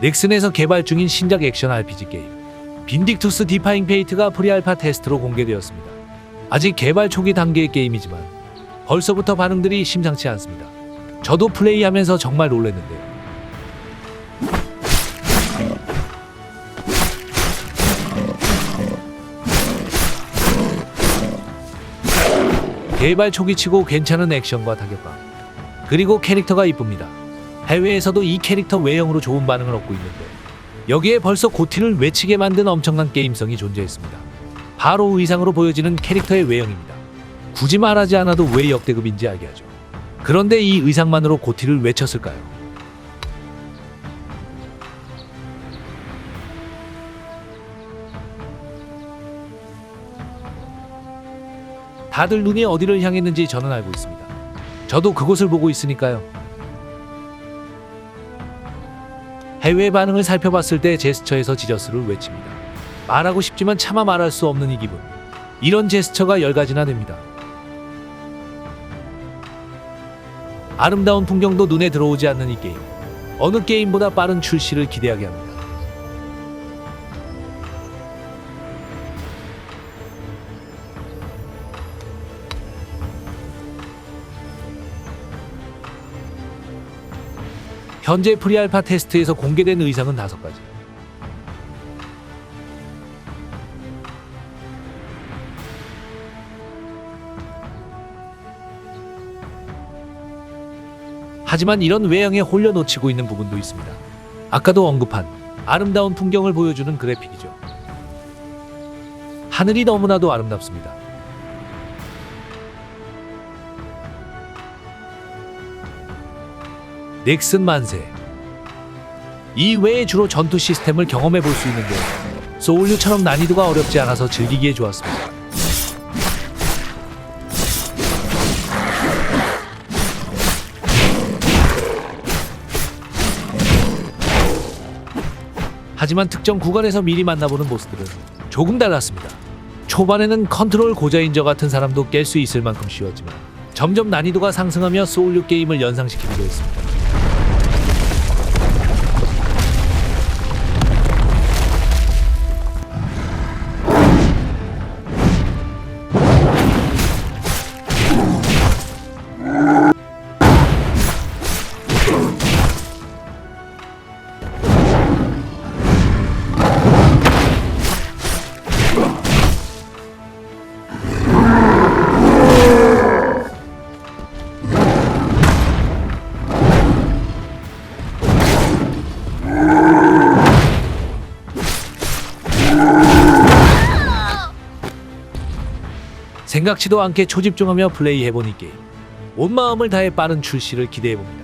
넥슨에서 개발 중인 신작 액션 RPG 게임 빈딕투스 디파잉 페이트가 프리알파 테스트로 공개되었습니다. 아직 개발 초기 단계의 게임이지만 벌써부터 반응들이 심상치 않습니다. 저도 플레이하면서 정말 놀랐는데요. 개발 초기치고 괜찮은 액션과 타격감 그리고 캐릭터가 이쁩니다. 해외에서도 이 캐릭터 외형으로 좋은 반응을 얻고 있는데 여기에 벌써 고티를 외치게 만든 엄청난 게임성이 존재했습니다. 바로 의상으로 보여지는 캐릭터의 외형입니다. 굳이 말하지 않아도 왜 역대급인지 알게 하죠. 그런데 이 의상만으로 고티를 외쳤을까요? 다들 눈이 어디를 향했는지 저는 알고 있습니다. 저도 그곳을 보고 있으니까요. 해외 반응을 살펴봤을 때 제스처에서 지저스를 외칩니다. 말하고 싶지만 차마 말할 수 없는 이 기분. 이런 제스처가 열 가지나 됩니다. 아름다운 풍경도 눈에 들어오지 않는 이 게임. 어느 게임보다 빠른 출시를 기대하게 합니다. 현재 프리알파 테스트에서 공개된 의상은 다섯 가지. 하지만 이런 외형에 홀려 놓치고 있는 부분도 있습니다. 아까도 언급한 아름다운 풍경을 보여주는 그래픽이죠. 하늘이 너무나도 아름답습니다. 넥슨 만세. 이 외에 주로 전투 시스템을 경험해 볼 수 있는데 소울류처럼 난이도가 어렵지 않아서 즐기기에 좋았습니다. 하지만 특정 구간에서 미리 만나보는 보스들은 조금 달랐습니다. 초반에는 컨트롤 고자인저 같은 사람도 깰 수 있을 만큼 쉬웠지만 점점 난이도가 상승하며 소울류 게임을 연상시키기도 했습니다. 생각지도 않게 초집중하며 플레이해본 이 게임. 온 마음을 다해 빠른 출시를 기대해봅니다.